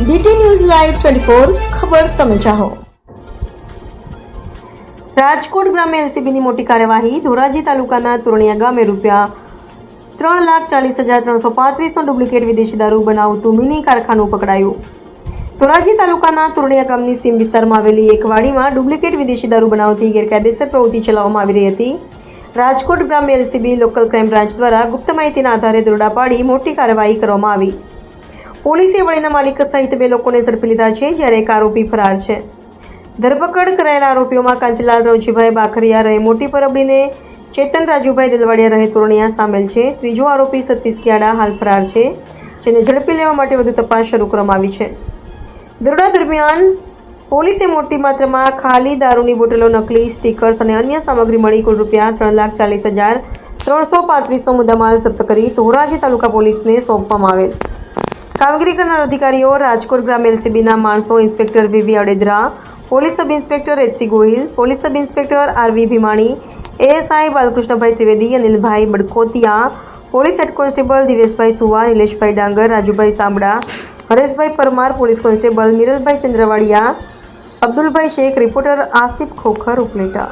DT news live twenty four ખબર તમે ચાહો. રાજકોટ ગ્રામે એલસીબીની મોટી કાર્યવાહી ધોરાજી તાલુકાના તુરણિયા ગામે રૂપિયા ત્રણ લાખ ચાલીસ હજાર ત્રણસો પાંત્રીસનો ડુપ્લિકેટ વિદેશી દારૂ બનાવતું મિની કારખાનું પકડાયું. ધોરાજી તાલુકાના તુરણિયા ગામની સીમ વિસ્તારમાં આવેલી એક વાડીમાં ડુપ્લિકેટ વિદેશી દારૂ બનાવતી ગેરકાયદેસર પ્રવૃત્તિ ચલાવવામાં આવી રહી હતી. રાજકોટ ગ્રામ્ય એલસીબી લોકલ ક્રાઇમ બ્રાન્ચ દ્વારા ગુપ્ત માહિતીના આધારે દોરડા પાડી મોટી કાર્યવાહી કરવામાં આવી. પોલીસે વળીના માલિક સહિત બે લોકોને ઝડપી લીધા છે, જ્યારે એક આરોપી ફરાર છે. ધરપકડ કરાયેલા આરોપીઓમાં કાંતિલાલ રવજીભાઈ બાખરિયા રહે, મોટી પરબડીને ચેતન રાજુભાઈ દલવાડિયા રહે, તોરણિયા સામેલ છે. ત્રીજો આરોપી સતીશ કિયાડા હાલ ફરાર છે, જેને ઝડપી લેવા માટે વધુ તપાસ શરૂ કરવામાં આવી છે. દરોડા દરમિયાન પોલીસે મોટી માત્રામાં ખાલી દારૂની બોટલો, નકલી સ્ટીકર્સ અને અન્ય સામગ્રી મળી કુલ રૂપિયા ત્રણ લાખ ચાલીસ હજાર ત્રણસો પાંત્રીસનો મુદ્દામાલ જપ્ત કરી ધોરાજી તાલુકા પોલીસને સોંપવામાં આવેલ. કામગીરી કરનાર અધિકારીઓ રાજકોટ ગ્રામ એલસીબીના માણસો inspector VV Adedara, police sub inspector HC Gohil, police sub inspector RV Bhimani, ASI Balkrishnabhai Trivedi, Anilbhai Badkotiya police head constable Diveshbhai Suva, Nileshbhai Dangar, Rajubhai Sambada Hareshbhai Parmar, police constable Miralbhai Chandravadiya, Abdulbhai Shaikh, reporter Asif Khokhar Upleta.